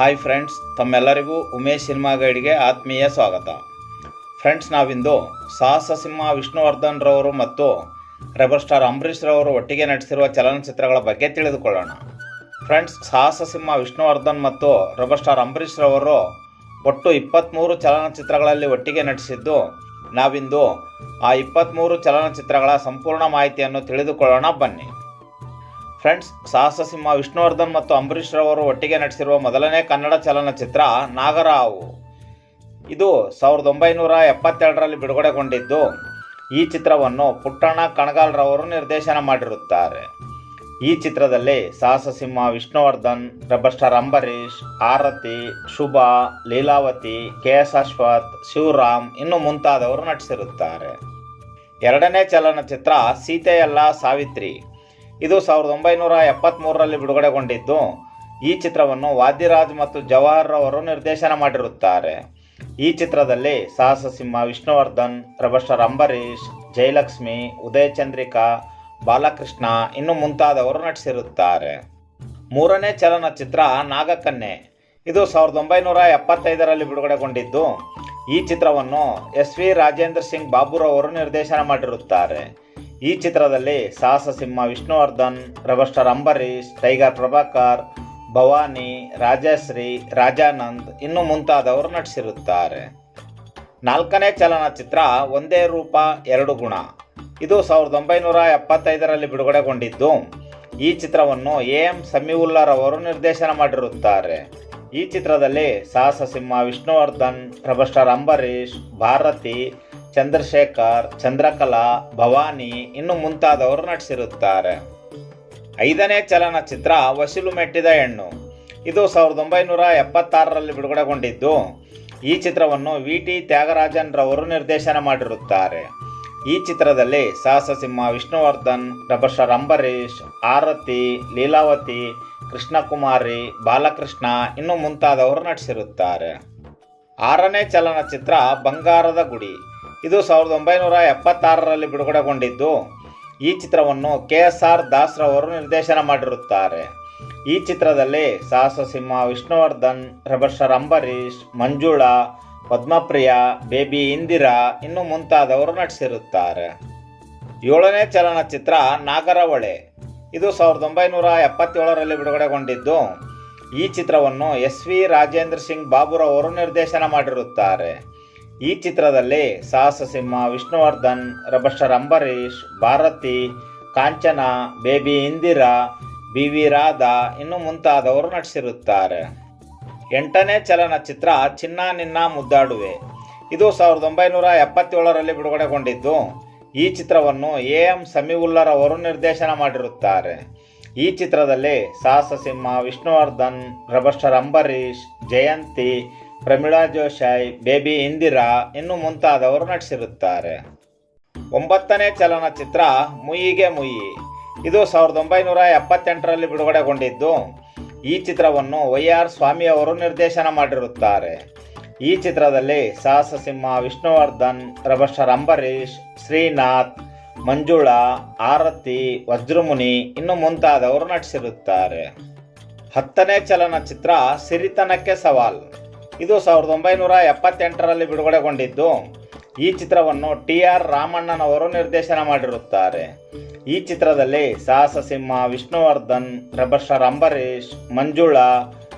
Hi friends ತಮ್ಮೆಲ್ಲರಿಗೂ Umesh cinema ಗೈಡ್ಗೆ ಆತ್ಮೀಯ ಸ್ವಾಗತ. ಫ್ರೆಂಡ್ಸ್ ನಾವಿಂದು ಸಾಹಸ ಸಿಂಹ ವಿಷ್ಣುವರ್ಧನ್ ರವರು ಮತ್ತು ರೆಬರ್ ಸ್ಟಾರ್ ಅಂಬರೀಶ್ ರವರು ಒಟ್ಟಿಗೆ ನಟಿಸಿರುವ ಚಲನಚಿತ್ರಗಳ ಬಗ್ಗೆ ತಿಳಿದುಕೊಳ್ಳೋಣ. ಫ್ರೆಂಡ್ಸ್ ಸಾಹಸ ಸಿಂಹ ವಿಷ್ಣುವರ್ಧನ್ ಮತ್ತು ರೆಬಲ್ ಸ್ಟಾರ್ ಅಂಬರೀಶ್ ರವರು ಒಟ್ಟು ಇಪ್ಪತ್ತ್ಮೂರು ಚಲನಚಿತ್ರಗಳಲ್ಲಿ ಒಟ್ಟಿಗೆ ನಟಿಸಿದ್ದು, ನಾವಿಂದು ಆ ಇಪ್ಪತ್ತ್ಮೂರು ಚಲನಚಿತ್ರಗಳ ಸಂಪೂರ್ಣ ಮಾಹಿತಿಯನ್ನು ತಿಳಿದುಕೊಳ್ಳೋಣ ಬನ್ನಿ. ಫ್ರೆಂಡ್ಸ್ ಸಾಹಸ ಸಿಂಹ ವಿಷ್ಣುವರ್ಧನ್ ಮತ್ತು ಅಂಬರೀಷ್ ರವರು ಒಟ್ಟಿಗೆ ನಟಿಸಿರುವ ಮೊದಲನೇ ಕನ್ನಡ ಚಲನಚಿತ್ರ ನಾಗರಾವ್. ಇದು ಸಾವಿರದ ಒಂಬೈನೂರ ಎಪ್ಪತ್ತೆರಡರಲ್ಲಿ ಬಿಡುಗಡೆಗೊಂಡಿದ್ದು, ಈ ಚಿತ್ರವನ್ನು ಪುಟ್ಟಣ್ಣ ಕಣಗಾಲ್ರವರು ನಿರ್ದೇಶನ ಮಾಡಿರುತ್ತಾರೆ. ಈ ಚಿತ್ರದಲ್ಲಿ Sahasa Simha Vishnuvardhan, rebel star Ambareesh Aarathi, Shubha, Leelavathi, K S Ashwath, Shivaram ಇನ್ನು ಮುಂತಾದವರು ನಟಿಸಿರುತ್ತಾರೆ. ಎರಡನೇ ಚಲನಚಿತ್ರ ಸೀತೆಯಲ್ಲ ಸಾವಿತ್ರಿ. ಇದು ಸಾವಿರದ ಒಂಬೈನೂರ ಎಪ್ಪತ್ತ್ಮೂರರಲ್ಲಿ ಬಿಡುಗಡೆಗೊಂಡಿದ್ದು. ಈ ಚಿತ್ರವನ್ನು ವಾದ್ಯರಾಜ್ ಮತ್ತು ಜವಾಹರ್ ಅವರು ನಿರ್ದೇಶನ ಮಾಡಿರುತ್ತಾರೆ. ಈ ಚಿತ್ರದಲ್ಲಿ ಸಾಹಸ ಸಿಂಹ ವಿಷ್ಣುವರ್ಧನ್ ರಬಸ್ಟರ್ ಅಂಬರೀಷ್, ಜಯಲಕ್ಷ್ಮಿ ಉದಯ ಚಂದ್ರಿಕಾ ಬಾಲಕೃಷ್ಣ ಇನ್ನು ಮುಂತಾದವರು ನಟಿಸಿರುತ್ತಾರೆ. ಮೂರನೇ ಚಲನಚಿತ್ರ ನಾಗಕನ್ನೆ ಇದು ಸಾವಿರದ ಒಂಬೈನೂರ ಎಪ್ಪತ್ತೈದರಲ್ಲಿ ಬಿಡುಗಡೆಗೊಂಡಿದ್ದು. ಈ ಚಿತ್ರವನ್ನು ಎಸ್ ವಿ ರಾಜೇಂದ್ರ ಸಿಂಗ್ ಬಾಬುರವರು ನಿರ್ದೇಶನ ಮಾಡಿರುತ್ತಾರೆ. ಈ ಚಿತ್ರದಲ್ಲಿ Sahasa Simha Vishnuvardhan rebel star Ambareesh Tiger Prabhakar, Bhavani, Rajashree, Rajanand ಇನ್ನು ಮುಂತಾದವರು ನಟಿಸಿರುತ್ತಾರೆ. ನಾಲ್ಕನೇ ಚಲನಚಿತ್ರ ಒಂದೇ ರೂಪ, ಎರಡು ಗುಣ. ಇದು ಸಾವಿರದ ಒಂಬೈನೂರ ಎಪ್ಪತ್ತೈದರಲ್ಲಿ ಬಿಡುಗಡೆಗೊಂಡಿದ್ದು, ಈ ಚಿತ್ರವನ್ನು ಎ ಎಂ ಸಮೀವುಲ್ಲಾರವರು ನಿರ್ದೇಶನ ಮಾಡಿರುತ್ತಾರೆ. ಈ ಚಿತ್ರದಲ್ಲಿ ಸಾಹಸ ಸಿಂಹ ವಿಷ್ಣುವರ್ಧನ್ ರಬಸ್ಟರ್ ಅಂಬರೀಶ್ ಭಾರತಿ ಚಂದ್ರಶೇಖರ್, ಚಂದ್ರಕಲಾ, ಭವಾನಿ ಇನ್ನು ಮುಂತಾದವರು ನಟಿಸಿರುತ್ತಾರೆ. ಐದನೇ ಚಲನಚಿತ್ರ ವಸೂಲು ಮೆಟ್ಟಿದ ಹೆಣ್ಣು. ಇದು ಸಾವಿರದ ಒಂಬೈನೂರ ಎಪ್ಪತ್ತಾರರಲ್ಲಿ ಬಿಡುಗಡೆಗೊಂಡಿದ್ದು. ಈ ಚಿತ್ರವನ್ನು ವಿ ಟಿ ತ್ಯಾಗರಾಜನ್ ರವರು ನಿರ್ದೇಶನ ಮಾಡಿರುತ್ತಾರೆ. ಈ ಚಿತ್ರದಲ್ಲಿ ಸಾಹಸ ಸಿಂಹ ವಿಷ್ಣುವರ್ಧನ್ ರೆಬಲ್ ಸ್ಟಾರ್ ಅಂಬರೀಷ್, ಆರತಿ, ಲೀಲಾವತಿ, ಕೃಷ್ಣಕುಮಾರಿ, ಬಾಲಕೃಷ್ಣ ಇನ್ನು ಮುಂತಾದವರು ನಟಿಸಿರುತ್ತಾರೆ. ಆರನೇ ಚಲನಚಿತ್ರ ಬಂಗಾರದ ಗುಡಿ. ಇದು ಸಾವಿರದ ಒಂಬೈನೂರ ಎಪ್ಪತ್ತಾರರಲ್ಲಿ ಬಿಡುಗಡೆಗೊಂಡಿದ್ದು. ಈ ಚಿತ್ರವನ್ನು ಕೆ ಎಸ್ ಆರ್ ದಾಸ್ರವರು ನಿರ್ದೇಶನ ಮಾಡಿರುತ್ತಾರೆ. ಈ ಚಿತ್ರದಲ್ಲಿ ಸಾಹಸ ಸಿಂಹ ವಿಷ್ಣುವರ್ಧನ್ ಸ್ಟಾರ್ ಅಂಬರೀಷ್, ಮಂಜುಳಾ, ಪದ್ಮಪ್ರಿಯ, ಬೇಬಿ ಇಂದಿರಾ ಇನ್ನು ಮುಂತಾದವರು ನಟಿಸಿರುತ್ತಾರೆ. ಏಳನೇ ಚಲನಚಿತ್ರ ನಾಗರಹೊಳೆ ಇದು ಸಾವಿರದ ಒಂಬೈನೂರ ಎಪ್ಪತ್ತೇಳರಲ್ಲಿ ಬಿಡುಗಡೆಗೊಂಡಿದ್ದು. ಈ ಚಿತ್ರವನ್ನು ಎಸ್ ವಿ ರಾಜೇಂದ್ರ ಸಿಂಗ್ ಬಾಬುರವರು ನಿರ್ದೇಶನ ಮಾಡಿರುತ್ತಾರೆ. ಈ ಚಿತ್ರದಲ್ಲಿ Sahasa Simha Vishnuvardhan rebel star Ambareesh, Bharathi, Kanchana, Baby Indira, B V Radha ಇನ್ನು ಮುಂತಾದವರು ನಟಿಸಿರುತ್ತಾರೆ. ಎಂಟನೇ ಚಲನಚಿತ್ರ ಚಿನ್ನ ನಿನ್ನ ಮುದ್ದಾಡುವೆ. ಇದು ಸಾವಿರದ ಒಂಬೈನೂರ ಎಪ್ಪತ್ತೇಳರಲ್ಲಿ ಬಿಡುಗಡೆಗೊಂಡಿದ್ದು, ಈ ಚಿತ್ರವನ್ನು ಎ ಎಂ ಸಮೀವುಲ್ಲರವರು ನಿರ್ದೇಶನ ಮಾಡಿರುತ್ತಾರೆ. ಈ ಚಿತ್ರದಲ್ಲಿ Sahasa Simha Vishnuvardhan rebel star Ambareesh, Jayanthi Prameela Joshai Baby Indira ಇನ್ನು ಮುಂತಾದವರು ನಟಿಸಿರುತ್ತಾರೆ. ಒಂಬತ್ತನೇ ಚಲನಚಿತ್ರ ಮುಯಿಗೆ ಮುಯಿ. ಇದು ಸಾವಿರದ ಒಂಬೈನೂರ ಎಪ್ಪತ್ತೆಂಟರಲ್ಲಿ ಬಿಡುಗಡೆಗೊಂಡಿದ್ದು. ಈ ಚಿತ್ರವನ್ನು ವೈ ಆರ್ ಸ್ವಾಮಿ ಅವರು ನಿರ್ದೇಶನ ಮಾಡಿರುತ್ತಾರೆ. ಈ ಚಿತ್ರದಲ್ಲಿ ಸಾಹಸ ಸಿಂಹ ವಿಷ್ಣುವರ್ಧನ್ ರಭಸ್ಟರ್ ಅಂಬರೀಶ್ ಶ್ರೀನಾಥ್, ಮಂಜುಳಾ, ಆರತಿ, ವಜ್ರಮುನಿ ಇನ್ನು ಮುಂತಾದವರು ನಟಿಸಿರುತ್ತಾರೆ. ಹತ್ತನೇ ಚಲನಚಿತ್ರ ಸಿರಿತನಕ್ಕೆ ಸವಾಲ್. ಇದು ಸಾವಿರದ ಒಂಬೈನೂರ ಎಪ್ಪತ್ತೆಂಟರಲ್ಲಿ ಬಿಡುಗಡೆಗೊಂಡಿದ್ದು. ಈ ಚಿತ್ರವನ್ನು ಟಿ ಆರ್ ರಾಮಣ್ಣನವರು ನಿರ್ದೇಶನ ಮಾಡಿರುತ್ತಾರೆ. ಈ ಚಿತ್ರದಲ್ಲಿ ಸಾಹಸ ಸಿಂಹ ವಿಷ್ಣುವರ್ಧನ್ ಸ್ಟಾರ್ ಅಂಬರೀಷ್, ಮಂಜುಳಾ,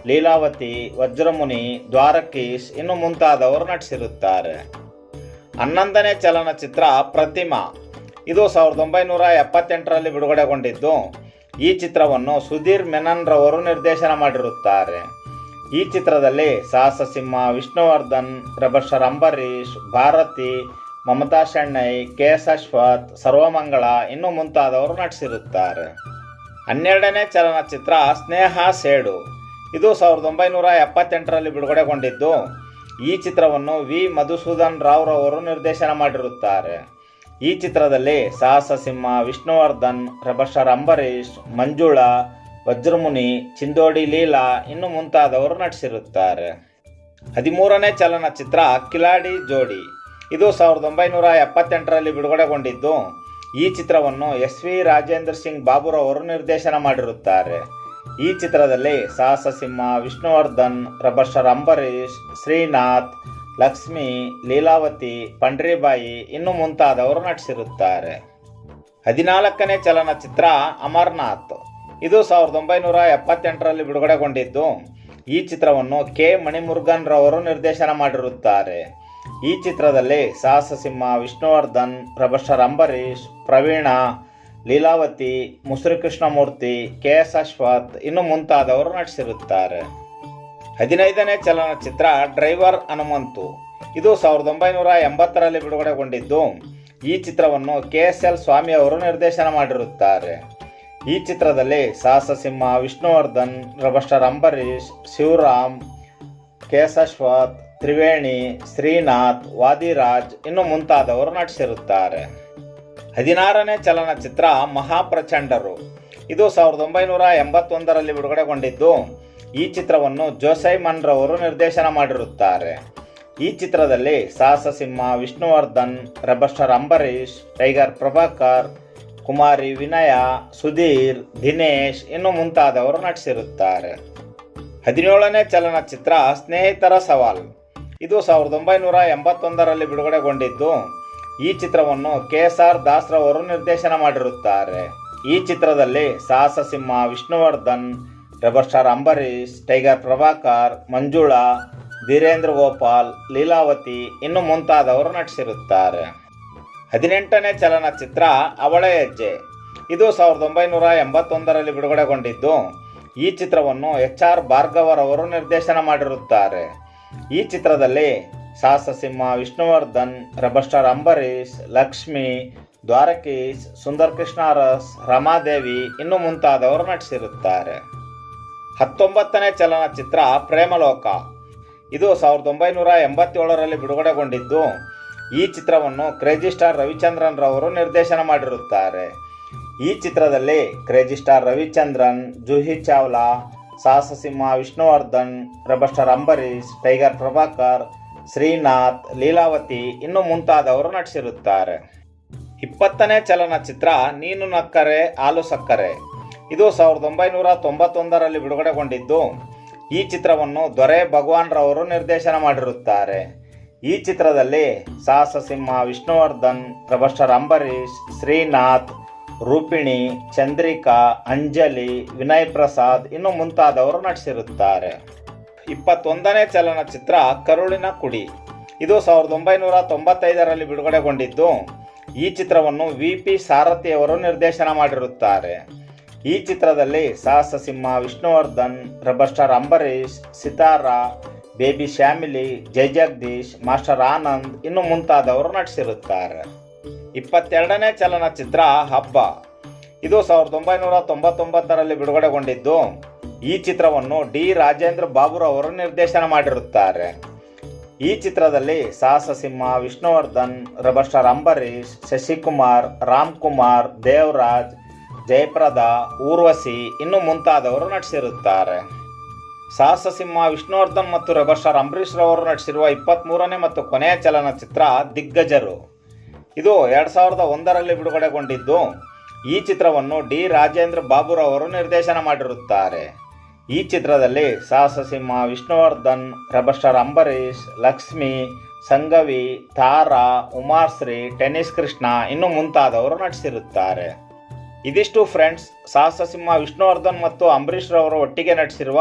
ಲೀಲಾವತಿ, ವಜ್ರಮುನಿ, ದ್ವಾರಕೀಶ್ ಇನ್ನು ಮುಂತಾದವರು ನಟಿಸಿರುತ್ತಾರೆ. ಹನ್ನೊಂದನೇ ಚಲನಚಿತ್ರ ಪ್ರತಿಮಾ. ಇದು ಸಾವಿರದ ಒಂಬೈನೂರ ಎಪ್ಪತ್ತೆಂಟರಲ್ಲಿ ಬಿಡುಗಡೆಗೊಂಡಿದ್ದು. ಈ ಚಿತ್ರವನ್ನು ಸುಧೀರ್ ಮೆನನ್ರವರು ನಿರ್ದೇಶನ ಮಾಡಿರುತ್ತಾರೆ. ಈ ಚಿತ್ರದಲ್ಲಿ Sahasa Simha Vishnuvardhan rebel star Ambareesh Bharathi, Mamatha Shenoy K S Ashwath, Sarvamangala ಇನ್ನು ಮುಂತಾದವರು ನಟಿಸಿರುತ್ತಾರೆ. ಹನ್ನೆರಡನೇ ಚಲನಚಿತ್ರ ಸ್ನೇಹ ಸೇಡು. ಇದು ಸಾವಿರದ ಒಂಬೈನೂರ ಎಪ್ಪತ್ತೆಂಟರಲ್ಲಿ ಬಿಡುಗಡೆಗೊಂಡಿದ್ದು, ಈ ಚಿತ್ರವನ್ನು ವಿ. ಮಧುಸೂದನ್ ರಾವ್ ರವರು ನಿರ್ದೇಶನ ಮಾಡಿರುತ್ತಾರೆ. ಈ ಚಿತ್ರದಲ್ಲಿ ಸಾಹಸ ಸಿಂಹ ವಿಷ್ಣುವರ್ಧನ್ ರಬರ್ಷರ್ ಅಂಬರೀಶ್ ಮಂಜುಳಾ ವಜ್ರಮುನಿ, ಚಿಂದೋಡಿ ಲೀಲಾ ಇನ್ನು ಮುಂತಾದವರು ನಟಿಸಿರುತ್ತಾರೆ. ಹದಿಮೂರನೇ ಚಲನಚಿತ್ರ ಕಿಲಾಡಿ ಜೋಡಿ. ಇದು ಸಾವಿರದ ಒಂಬೈನೂರ ಎಪ್ಪತ್ತೆಂಟರಲ್ಲಿ ಬಿಡುಗಡೆಗೊಂಡಿದ್ದು, ಈ ಚಿತ್ರವನ್ನು ಎಸ್ ವಿ ರಾಜೇಂದ್ರ ಸಿಂಗ್ ಬಾಬುರವರು ನಿರ್ದೇಶನ ಮಾಡಿರುತ್ತಾರೆ. ಈ ಚಿತ್ರದಲ್ಲಿ ಸಾಹಸ ಸಿಂಹ ವಿಷ್ಣುವರ್ಧನ್ ರಬರ್ ಅಂಬರೀಶ್ ಶ್ರೀನಾಥ್, ಲಕ್ಷ್ಮಿ, ಲೀಲಾವತಿ, ಪಂಡ್ರಿಬಾಯಿ ಇನ್ನು ಮುಂತಾದವರು ನಟಿಸಿರುತ್ತಾರೆ. ಹದಿನಾಲ್ಕನೇ ಚಲನಚಿತ್ರ ಅಮರ್ನಾಥ್. ಇದು ಸಾವಿರದ ಒಂಬೈನೂರ ಎಪ್ಪತ್ತೆಂಟರಲ್ಲಿ ಬಿಡುಗಡೆಗೊಂಡಿದ್ದು. ಈ ಚಿತ್ರವನ್ನು ಕೆ ಮಣಿಮುರುಗನ್ ರವರು ನಿರ್ದೇಶನ ಮಾಡಿರುತ್ತಾರೆ. ಈ ಚಿತ್ರದಲ್ಲಿ ಸಾಹಸ ಸಿಂಹ ವಿಷ್ಣುವರ್ಧನ್ ಪ್ರಭಶರ್ ಅಂಬರೀಶ್ ಪ್ರವೀಣ, ಲೀಲಾವತಿ ಮುಸುರಿ ಕೃಷ್ಣಮೂರ್ತಿ ಕೆ ಎಸ್ ಅಶ್ವಥ್ ಇನ್ನು ಮುಂತಾದವರು ನಟಿಸಿರುತ್ತಾರೆ. ಹದಿನೈದನೇ ಚಲನಚಿತ್ರ ಡ್ರೈವರ್ ಹನುಮಂತು. ಇದು ಸಾವಿರದ ಒಂಬೈನೂರ ಎಂಬತ್ತರಲ್ಲಿ ಬಿಡುಗಡೆಗೊಂಡಿದ್ದು. ಈ ಚಿತ್ರವನ್ನು ಕೆ ಎಸ್ ಎಲ್ ಸ್ವಾಮಿ ಅವರು ನಿರ್ದೇಶನ ಮಾಡಿರುತ್ತಾರೆ. ಈ ಚಿತ್ರದಲ್ಲಿ ಸಾಹಸ ಸಿಂಹ ವಿಷ್ಣುವರ್ಧನ್ ರಬಸ್ಟರ್ ಅಂಬರೀಶ್ ಶಿವರಾಮ್ ಕೇಶಶ್ವತ್ ತ್ರಿವೇಣಿ, ಶ್ರೀನಾಥ್, ವಾದಿರಾಜ್ ಇನ್ನು ಮುಂತಾದವರು ನಟಿಸಿರುತ್ತಾರೆ. ಹದಿನಾರನೇ ಚಲನಚಿತ್ರ ಮಹಾಪ್ರಚಂಡರು. ಇದು ಸಾವಿರದ ಒಂಬೈನೂರ ಎಂಬತ್ತೊಂದರಲ್ಲಿ ಬಿಡುಗಡೆಗೊಂಡಿದ್ದು, ಈ ಚಿತ್ರವನ್ನು ಜೋಸೈ ರವರು ನಿರ್ದೇಶನ ಮಾಡಿರುತ್ತಾರೆ. ಈ ಚಿತ್ರದಲ್ಲಿ Sahasa Simha Vishnuvardhan rebel star Ambareesh Tiger Prabhakar Kumari Vinaya, Sudheer, Dinesh ಇನ್ನು ಮುಂತಾದವರು ನಟಿಸಿರುತ್ತಾರೆ. ಹದಿನೇಳನೇ ಚಲನಚಿತ್ರ ಸ್ನೇಹಿತರ ಸವಾಲ್. ಇದು ಸಾವಿರದ ಒಂಬೈನೂರ ಎಂಬತ್ತೊಂದರಲ್ಲಿ ಬಿಡುಗಡೆಗೊಂಡಿದ್ದು, ಈ ಚಿತ್ರವನ್ನು ಕೆ ಎಸ್ ಆರ್ ದಾಸ್ರವರು ನಿರ್ದೇಶನ ಮಾಡಿರುತ್ತಾರೆ. ಈ ಚಿತ್ರದಲ್ಲಿ Sahasa Simha Vishnuvardhan rebel star Ambareesh, Tiger Prabhakar, Manjula, Dheerendra Gopal, Leelavathi ಇನ್ನು ಮುಂತಾದವರು ನಟಿಸಿರುತ್ತಾರೆ. ಹದಿನೆಂಟನೇ ಚಲನಚಿತ್ರ ಅವಳ ಹೆಜ್ಜೆ. ಇದು ಸಾವಿರದ ಒಂಬೈನೂರ ಎಂಬತ್ತೊಂದರಲ್ಲಿ ಬಿಡುಗಡೆಗೊಂಡಿದ್ದು. ಈ ಚಿತ್ರವನ್ನು ಎಚ್ ಆರ್ ಭಾರ್ಗವರವರು ನಿರ್ದೇಶನ ಮಾಡಿರುತ್ತಾರೆ. ಈ ಚಿತ್ರದಲ್ಲಿ ಸಾಹಸ ಸಿಂಹ ವಿಷ್ಣುವರ್ಧನ್, ರಬಸ್ಟಾರ್ ಅಂಬರೀಶ್ ಲಕ್ಷ್ಮಿ, ದ್ವಾರಕೀಶ್ ಸುಂದರ್ ಕೃಷ್ಣ ಅರಸ್, ರಮಾದೇವಿ ಇನ್ನು ಮುಂತಾದವರು ನಟಿಸಿರುತ್ತಾರೆ. ಹತ್ತೊಂಬತ್ತನೇ ಚಲನಚಿತ್ರ ಪ್ರೇಮಲೋಕ. ಇದು ಸಾವಿರದ ಒಂಬೈನೂರ ಎಂಬತ್ತೇಳರಲ್ಲಿ ಬಿಡುಗಡೆಗೊಂಡಿದ್ದು. ಈ ಚಿತ್ರವನ್ನು ಕ್ರೇಜಿ ಸ್ಟಾರ್ ರವಿಚಂದ್ರನ್ ರವರು ನಿರ್ದೇಶನ ಮಾಡಿರುತ್ತಾರೆ. ಈ ಚಿತ್ರದಲ್ಲಿ crazy star Ravichandran, Juhi Chawla Sahasasimha Vishnuvardhan rebel star Ambareesh Tiger Prabhakar, Srinath, Leelavathi ಇನ್ನು ಮುಂತಾದವರು ನಟಿಸಿರುತ್ತಾರೆ. ಇಪ್ಪತ್ತನೇ ಚಲನಚಿತ್ರ ನೀನು ನಕ್ಕರೆ, ಹಾಲು ಸಕ್ಕರೆ. ಇದು ಸಾವಿರದ ಒಂಬೈನೂರ ತೊಂಬತ್ತೊಂದರಲ್ಲಿ ಬಿಡುಗಡೆಗೊಂಡಿದ್ದು. ಈ ಚಿತ್ರವನ್ನು ದೊರೆ ಭಗವಾನ್ ರವರು ನಿರ್ದೇಶನ ಮಾಡಿರುತ್ತಾರೆ. ಈ ಚಿತ್ರದಲ್ಲಿ ಸಾಹಸ ಸಿಂಹ ವಿಷ್ಣುವರ್ಧನ್ ರೆಬರ್ ಅಂಬರೀಶ್, ಶ್ರೀನಾಥ್, ರೂಪಿಣಿ, ಚಂದ್ರಿಕಾ, ಅಂಜಲಿ, ವಿನಯ್ ಪ್ರಸಾದ್ ಇನ್ನು ಮುಂತಾದವರು ನಟಿಸಿರುತ್ತಾರೆ. ಇಪ್ಪತ್ತೊಂದನೇ ಚಲನಚಿತ್ರ ಕರುಳಿನ ಕುಡಿ. ಇದು ಸಾವಿರದ ಒಂಬೈನೂರ ತೊಂಬತ್ತೈದರಲ್ಲಿ ಬಿಡುಗಡೆಗೊಂಡಿದ್ದು, ಈ ಚಿತ್ರವನ್ನು ವಿ ಪಿ ಸಾರಥಿಯವರು ನಿರ್ದೇಶನ ಮಾಡಿರುತ್ತಾರೆ. ಈ ಚಿತ್ರದಲ್ಲಿ Sahasa Simha Vishnuvardhan rebel star Ambareesh, Sithara Baby Shamili, Jai Jagadish, Master Anand ಇನ್ನು ಮುಂತಾದವರು ನಟಿಸಿರುತ್ತಾರೆ. ಇಪ್ಪತ್ತೆರಡನೇ ಚಲನಚಿತ್ರ ಹಬ್ಬ. ಇದು ಸಾವಿರದ ಒಂಬೈನೂರ ತೊಂಬತ್ತೊಂಬತ್ತರಲ್ಲಿ ಬಿಡುಗಡೆಗೊಂಡಿದ್ದು. ಈ ಚಿತ್ರವನ್ನು ಡಿ ರಾಜೇಂದ್ರ ಬಾಬುರವರು ನಿರ್ದೇಶನ ಮಾಡಿರುತ್ತಾರೆ. ಈ ಚಿತ್ರದಲ್ಲಿ ಸಾಹಸ ಸಿಂಹ ವಿಷ್ಣುವರ್ಧನ್ ರಬಸ್ಟರ್ ಸ್ಟಾರ್ ಅಂಬರೀಷ್, ಶಶಿಕುಮಾರ್, ರಾಮ್ ಕುಮಾರ್, ದೇವರಾಜ್, ಜಯಪ್ರದ, ಊರ್ವಶಿ ಇನ್ನು ಮುಂತಾದವರು ನಟಿಸಿರುತ್ತಾರೆ. ಸಾಹಸ ಸಿಂಹ ವಿಷ್ಣುವರ್ಧನ್ ಮತ್ತು ರಬರ್ ಸ್ಟಾರ್ ಅಂಬರೀಷ್ ರವರು ನಟಿಸಿರುವ ಇಪ್ಪತ್ತ್ಮೂರನೇ ಮತ್ತು ಕೊನೆಯ ಚಲನಚಿತ್ರ ದಿಗ್ಗಜರು. ಇದು ಎರಡು ಸಾವಿರದ ಒಂದರಲ್ಲಿ ಬಿಡುಗಡೆಗೊಂಡಿದ್ದು, ಈ ಚಿತ್ರವನ್ನು ಡಿ ರಾಜೇಂದ್ರ ಬಾಬುರವರು ನಿರ್ದೇಶನ ಮಾಡಿರುತ್ತಾರೆ. ಈ ಚಿತ್ರದಲ್ಲಿ Sahasa Simha Vishnuvardhan rebel star Ambareesh, Lakshmi, Sangavi, Thara, Umashree, Tennis Krishna ಇನ್ನು ಮುಂತಾದವರು ನಟಿಸಿರುತ್ತಾರೆ. ಇದಿಷ್ಟು ಫ್ರೆಂಡ್ಸ್ ಸಾಹಸ ಸಿಂಹ ವಿಷ್ಣುವರ್ಧನ್ ಮತ್ತು ಅಂಬರೀಷ್ ರವರು ಒಟ್ಟಿಗೆ ನಟಿಸಿರುವ